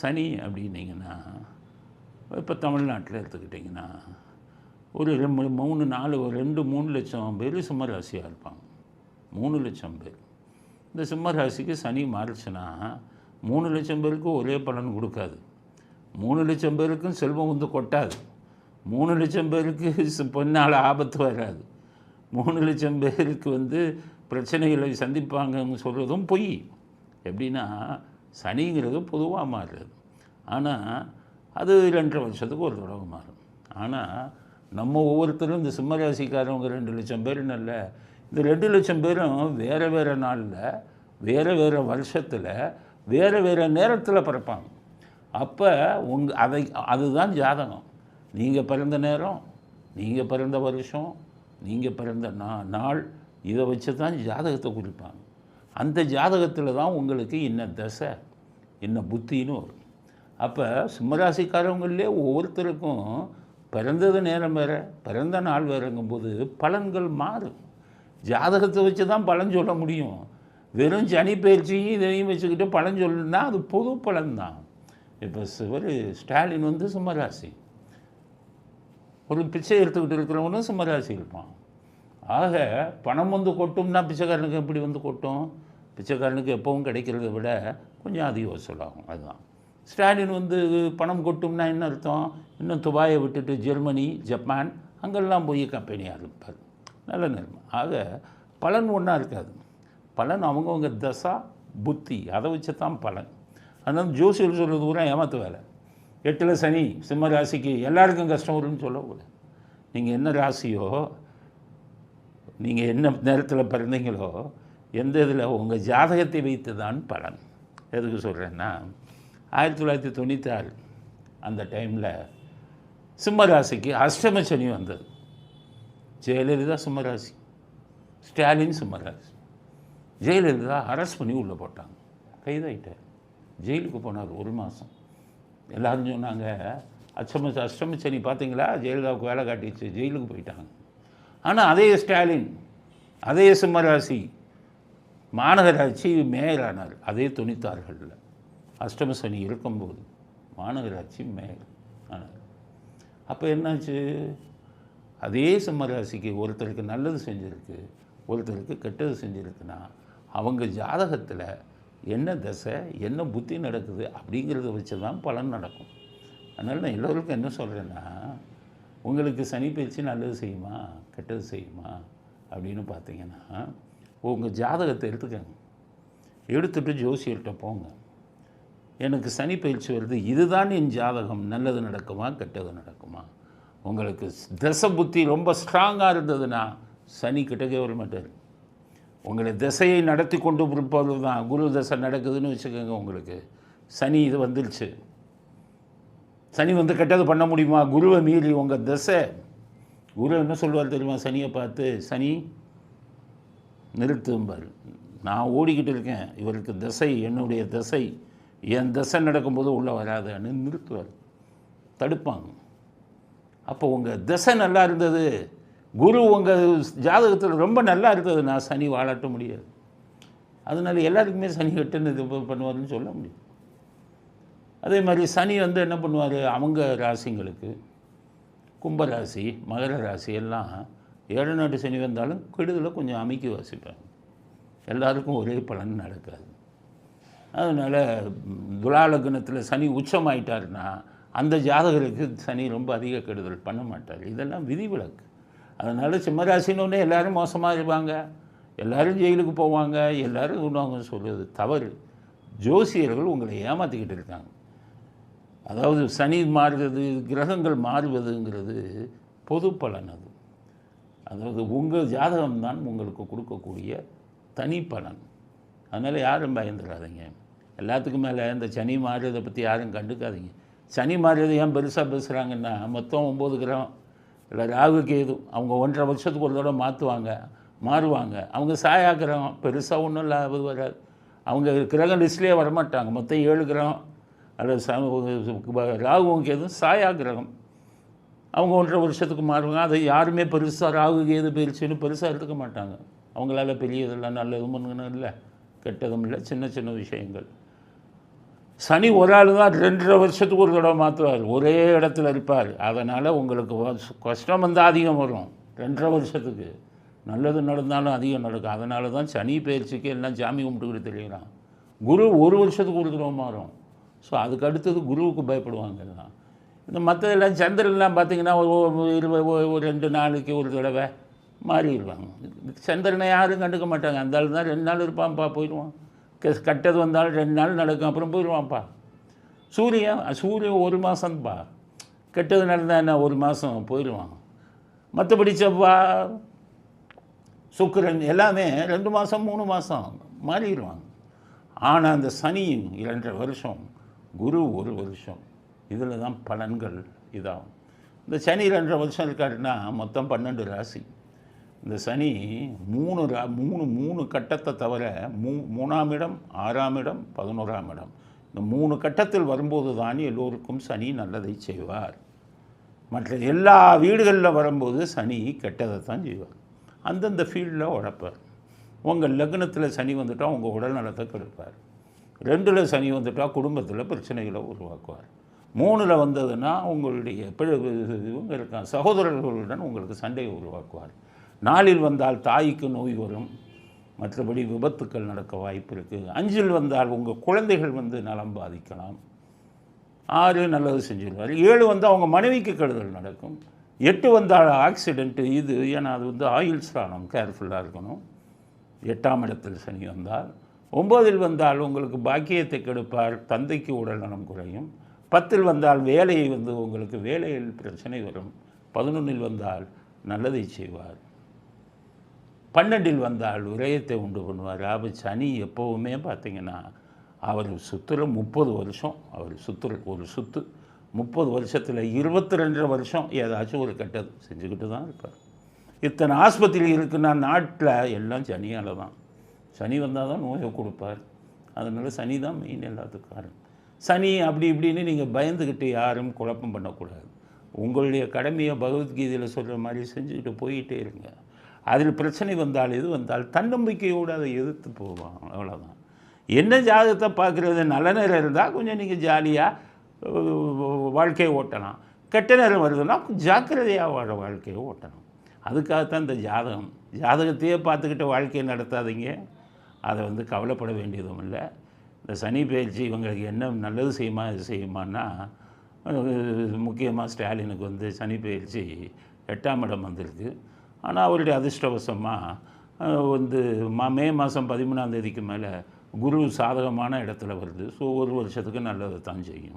சனி அப்படின்னீங்கன்னா இப்போ தமிழ்நாட்டில் எடுத்துக்கிட்டிங்கன்னா ஒரு ரெண்டு மூணு நாலு ஒரு ரெண்டு மூணு லட்சம் பேர் சிம்ம ராசியாக இருப்பாங்க. மூணு லட்சம் பேர். இந்த சிம்ம ராசிக்கு சனி மாறுச்சுன்னா மூணு லட்சம் பேருக்கு ஒரே பலன் கொடுக்காது. மூணு லட்சம் பேருக்கும் செல்வம் வந்து கொட்டாது. மூணு லட்சம் பேருக்கு பொன்னால் ஆபத்து வராது. மூணு லட்சம் பேருக்கு வந்து பிரச்சனைகளை சந்திப்பாங்கன்னு சொல்கிறதும் பொய். எப்படின்னா சனிங்கிறது பொதுவாக மாறுறது ஆனால் அது ரெண்டரை வருஷத்துக்கு ஒரு தடவை மாறும். ஆனால் நம்ம ஒவ்வொருத்தரும் இந்த சிம்ம ராசிக்காரவங்க ரெண்டு லட்சம் பேர் நல்ல இந்த ரெண்டு லட்சம் பேரும் வேறு வேறு நாளில் வேறு வேறு வருஷத்தில் வேறு வேறு நேரத்தில் பிறப்பாங்க. அப்போ உங் அதை அதுதான் ஜாதகம். நீங்கள் பிறந்த நேரம் நீங்கள் பிறந்த வருஷம் நீங்கள் பிறந்த நா நாள் இதை வச்சு தான் ஜாதகத்தை குறிப்பாங்க. அந்த ஜாதகத்தில் தான் உங்களுக்கு இன்ன தசை. என்ன புத்தின்னு வரும். அப்போ சிம்மராசிக்காரவங்களே ஒவ்வொருத்தருக்கும் பிறந்தது நேரம் வேறு பிறந்த நாள் வேறுங்கும்போது பலன்கள் மாறும். ஜாதகத்தை வச்சு தான் பலன் சொல்ல முடியும். வெறும் சனி பயிற்சியும் இதையும் வச்சுக்கிட்டு பலன் சொல்லணும்னா அது பொது பலன் தான் இப்போ சிவர் ஸ்டாலின் வந்து சிம்மராசி. ஒரு பிச்சை எடுத்துக்கிட்டு இருக்கிறவனும் சிம்மராசி இருப்பான். ஆக பணம் வந்து கொட்டும்னா பிச்சைக்காரனுக்கு எப்படி வந்து கொட்டும்? பிச்சைக்காரனுக்கு எப்பவும் கிடைக்கிறத விட கொஞ்சம் அதிக வசூலாகும் அதுதான். ஸ்டாலின் வந்து பணம் கொட்டும்னா என்ன அர்த்தம்? இன்னும் துபாயை விட்டுட்டு ஜெர்மனி ஜப்பான் அங்கெல்லாம் போய் கம்பெனி ஆரம்பிப்பார் நல்ல நிலைமை. ஆக பலன் ஒன்றா இருக்காது. பலன் அவங்கவுங்க தசா புத்தி அதை வச்சு தான் பலன். அதனால் ஜோசியர் சொல்கிறது பூரா ஏமாத்து வேலை. எட்டில் சனி சிம்ம ராசிக்கு எல்லாருக்கும் கஷ்டம் வரும்னு சொல்லக்கூடாது. நீங்கள் என்ன ராசியோ நீங்கள் என்ன நேரத்தில் பிறந்தீங்களோ எந்த இதில்? உங்கள் ஜாதகத்தை வைத்து தான் பலன். எதுக்கு சொல்கிறேன்னா ஆயிரத்தி தொள்ளாயிரத்தி தொண்ணூற்றி ஆறு அந்த டைமில் சிம்மராசிக்கு அஷ்டம சனி வந்தது. ஜெயலலிதா சிம்மராசி. ஸ்டாலின் சிம்மராசி. ஜெயலலிதா அரெஸ்ட் பண்ணி உள்ளே போட்டாங்க. கைதாகிட்டார் ஜெயிலுக்கு போனார் ஒரு மாதம் எல்லாரும் சொன்னாங்க அஷ்டம அஷ்டம சனி பார்த்தீங்களா? ஜெயலலிதாவுக்கு வேலை காட்டிச்சு ஜெயிலுக்கு போயிட்டாங்க. ஆனால் அதே ஸ்டாலின் அதே சிம்மராசி மாநகராட்சி மேயர் ஆனார் அதே துணித்தார்களில் அஷ்டம சனி இருக்கும்போது மாநகராட்சி மேயர் ஆனார் அப்போ என்னாச்சு? அதே சிம்மராசிக்கு ஒருத்தருக்கு நல்லது செஞ்சுருக்கு ஒருத்தருக்கு கெட்டது செஞ்சுருக்குன்னா அவங்க ஜாதகத்தில் என்ன தசை என்ன புத்தி நடக்குது அப்படிங்கிறத வச்சு தான் பலன் நடக்கும். அதனால் நான் எல்லோருக்கும் என்ன சொல்கிறேன்னா உங்களுக்கு சனி பயிற்சி நல்லது செய்யுமா கெட்டது செய்யுமா அப்படின்னு பார்த்தீங்கன்னா உங்கள் ஜாதகத்தை எடுத்துக்கங்க. எடுத்துட்டு ஜோசியர்கிட்ட போங்க. எனக்கு சனி பயிற்சி வருது இதுதான் என் ஜாதகம். நல்லது நடக்குமா கெட்டது நடக்குமா? உங்களுக்கு தசை புத்தி ரொம்ப ஸ்ட்ராங்காக இருந்ததுன்னா சனி கிட்டக்கே வர மாட்டார். உங்களை திசையை நடத்தி கொண்டு இருப்பது தான் குரு தசை நடக்குதுன்னு வச்சுக்கோங்க உங்களுக்கு. சனி இது வந்துருச்சு. சனி வந்து கெட்டது பண்ண முடியுமா? குருவை மீறி உங்கள் திசை. குரு என்ன சொல்லுவார் தெரியுமா? சனியை பார்த்து சனி நிறுத்தும்பார் நான் ஓடிக்கிட்டு இருக்கேன். இவருக்கு திசை என்னுடைய திசை என் திசை நடக்கும்போது உள்ளே வராதுன்னு நிறுத்துவார். தடுப்பாங்க. அப்போ உங்கள் திசை நல்லா இருந்தது. குரு உங்கள் ஜாதகத்தில் ரொம்ப நல்லா இருந்தது. நான் சனி வாழாட்ட முடியாது. அதனால எல்லாருக்குமே சனி கட்டுன்னு இது பண்ணுவாருன்னு சொல்ல முடியும். அதே மாதிரி சனி வந்து என்ன பண்ணுவார்? அவங்க ராசிங்களுக்கு கும்பராசி மகர ராசி எல்லாம் ஏழு நாட்டு சனி வந்தாலும் கெடுதலை கொஞ்சம் அமைக்கி வாசிப்பாங்க. எல்லாருக்கும் ஒரே பலன் நடக்காது. அதனால் துலாலக்னத்தில் சனி உச்சமாயிட்டாருன்னா அந்த ஜாதகருக்கு சனி ரொம்ப அதிக கெடுதல் பண்ண மாட்டார். இதெல்லாம் விதிவிலக்கு. அதனால் சிம்மராசினோடனே எல்லாரும் மோசமாக இருப்பாங்க. எல்லோரும் ஜெயிலுக்கு போவாங்க. எல்லோரும் அவங்க சொல்கிறது தவறு. ஜோசியர்கள் உங்களை ஏமாற்றிக்கிட்டு இருக்காங்க. அதாவது சனி மாறுறது கிரகங்கள் மாறுவதுங்கிறது பொது பலன் அது. அதாவது உங்கள் ஜாதகம் தான் உங்களுக்கு கொடுக்கக்கூடிய தனி பலன் அதனால் யாரும் பயந்துடாதீங்க எல்லாத்துக்கும் மேலே இந்த சனி மாறுறதை பற்றி யாரும் கண்டுக்காதீங்க. சனி மாறுறது ஏன் பெருசாக பேசுகிறாங்கன்னா மொத்தம் ஒம்பது கிரகம். இல்லை ராகு கேது அவங்க ஒன்றரை வருஷத்துக்கு ஒரு தடவை மாற்றுவாங்க மாறுவாங்க. அவங்க சாயா கிரகம் பெருசாக ஒன்றும் இல்லை வராது. அவங்க கிரகம் லிஸ்ட்லேயே வரமாட்டாங்க. மொத்தம் ஏழு கிரகம். அல்லது ச ராகுவும் கேதும் சாயா கிரகம். அவங்க ஒன்றரை வருஷத்துக்கு மாறுவாங்க. அதை யாருமே பெருசாக ராகு கேது பயிற்சின்னு பெருசாக எடுத்துக்க மாட்டாங்க. அவங்களால பெரியதெல்லாம் நல்லதும் ஒன்றும் இல்லை கெட்டதும் இல்லை சின்ன சின்ன விஷயங்கள். சனி ஒரு ஆள் தான் ரெண்டரை வருஷத்துக்கு ஒரு தடவை மாற்றுவார் ஒரே இடத்துல இருப்பார். அதனால் உங்களுக்கு கஷ்டம் வந்து அதிகம் வரும். ரெண்டரை வருஷத்துக்கு. நல்லது நடந்தாலும் அதிகம் நடக்கும். அதனால தான் சனி பயிற்சிக்கு எல்லாம் சாமி கும்பிட்டுக்கிட்டு தெரியலாம் குரு ஒரு வருஷத்துக்கு ஒரு தடவை மாறும். ஸோ அதுக்கு அடுத்தது குருவுக்கு பயப்படுவாங்க எல்லாம். இந்த மற்றதெல்லாம் சந்திரன்லாம் பார்த்தீங்கன்னா ஒரு இருபது ஒரு- ஒரு ரெண்டு நாளைக்கு ஒரு தடவை மாறிடுவாங்க. சந்திரனை யாரும் கண்டுக்க மாட்டாங்க. அந்த ஆள் தான் ரெண்டு நாள் இருப்பான்ப்பா போயிடுவான். கெ- கெட்டது வந்தாலும் ரெண்டு நாள் நடக்கும் அப்புறம் போயிடுவான்ப்பா. சூரியன் சூரியன் ஒரு மாதம்ப்பா கெட்டது நடந்தால் என்ன ஒரு மாதம் போயிடுவான். மற்றபடி செவ்வா சுக்கரன் எல்லாமே ரெண்டு மாதம் மூணு மாதம் மாறிடுவாங்க. ஆனால் அந்த சனியும் இரண்டரை வருஷம் குரு ஒரு வருஷம். இதில் தான் பலன்கள் இதாகும். இந்த சனி ரெண்டரை வருஷம் இருக்காருன்னா மொத்தம் பன்னெண்டு ராசி. இந்த சனி மூணு ரா மூணு மூணு கட்டத்தை தவிர மூ மூணாம் இடம் ஆறாம் இடம் பதினோராம் இடம். இந்த மூணு கட்டத்தில் வரும்போது தான் எல்லோருக்கும் சனி நல்லதை செய்வார். மற்ற எல்லா வீடுகளில் வரும்போது சனி கெட்டதை தான் செய்வார். அந்தந்த ஃபீல்டில் உழைப்பார். உங்கள் லக்னத்தில் சனி வந்துட்டால் உங்கள் உடல் நலத்தை கெடுப்பார். ரெண்டில் சனி வந்துட்டால் குடும்பத்தில் பிரச்சனைகளை உருவாக்குவார். மூணில் வந்ததுன்னா உங்களுடைய இவங்க இருக்கான் சகோதரர்களுடன் உங்களுக்கு சண்டையை உருவாக்குவார். நாலில் வந்தால் தாய்க்கு நோய் வரும். மற்றபடி விபத்துக்கள் நடக்க வாய்ப்பு இருக்குது அஞ்சில் வந்தால் உங்கள் குழந்தைகள் வந்து நலம் பாதிக்கலாம். ஆறு நல்லது செஞ்சுருவார். ஏழு வந்தால் அவங்க மனைவிக்கு கெடுதல் நடக்கும். எட்டு வந்தால் ஆக்சிடென்ட்டு இது ஏன்னா அது வந்து ஆயில் ஸ்நானம் கேர்ஃபுல்லாக இருக்கணும். எட்டாம் இடத்தில் சனி வந்தால் ஒம்போதில் வந்தால் உங்களுக்கு பாக்கியத்தை கெடுப்பார். தந்தைக்கு உடல் நலம் குறையும். பத்தில் வந்தால் வேலையை வந்து உங்களுக்கு வேலையில் பிரச்சனை வரும். பதினொன்றில் வந்தால் நல்லதை செய்வார். பன்னெண்டில் வந்தால் விரயத்தை உண்டு பண்ணுவார். அப்போ சனி எப்போவுமே பார்த்தீங்கன்னா அவர் சுற்றுல முப்பது வருஷம் அவர் சுற்றுல ஒரு சுற்று முப்பது வருஷத்தில் இருபத்தி ரெண்டரை வருஷம் ஏதாச்சும் ஒரு கெட்டது செஞ்சுக்கிட்டு தான் இருப்பார். இத்தனை ஆஸ்பத்திரி இருக்குன்னா நாட்டில் எல்லாம் சனியால் தான். சனி வந்தால் தான் நோயை கொடுப்பார். அதனால் சனி தான் மெயின் எல்லாத்துக்கும் காரணம். சனி அப்படி இப்படின்னு நீங்கள் பயந்துக்கிட்டு யாரும் குழப்பம் பண்ணக்கூடாது. உங்களுடைய கடமையை பகவத்கீதையில் சொல்கிற மாதிரி செஞ்சுக்கிட்டு போயிட்டே இருங்க. அதில் பிரச்சனை வந்தால் எது வந்தால் தன்னம்பிக்கையோடு அதை எதிர்த்து போவாங்க அவ்வளோதான் என்ன ஜாதகத்தை பார்க்குறது? நல்ல நேரம் இருந்தால் கொஞ்சம் நீங்கள் ஜாலியாக வாழ்க்கையை ஓட்டலாம். கெட்ட நேரம் வருதுன்னா ஜாக்கிரதையாக வாழ வாழ்க்கையை ஓட்டணும். அதுக்காகத்தான் இந்த ஜாதகம். ஜாதகத்தையே பார்த்துக்கிட்டு வாழ்க்கையை நடத்தாதீங்க. அதை வந்து கவலைப்பட வேண்டியதும் இல்லை. இந்த சனி பயிற்சி இவங்களுக்கு என்ன நல்லது செய்யுமா இது செய்யுமான்னா முக்கியமாக ஸ்டாலினுக்கு வந்து சனி பயிற்சி எட்டாம் இடம் வந்திருக்கு. ஆனால் அவருடைய அதிர்ஷ்டவசமாக வந்து மா மே மாதம் பதிமூணாம் தேதிக்கு மேலே குரு சாதகமான இடத்துல வருது. ஸோ ஒரு வருஷத்துக்கு நல்லது தான் செய்யும்.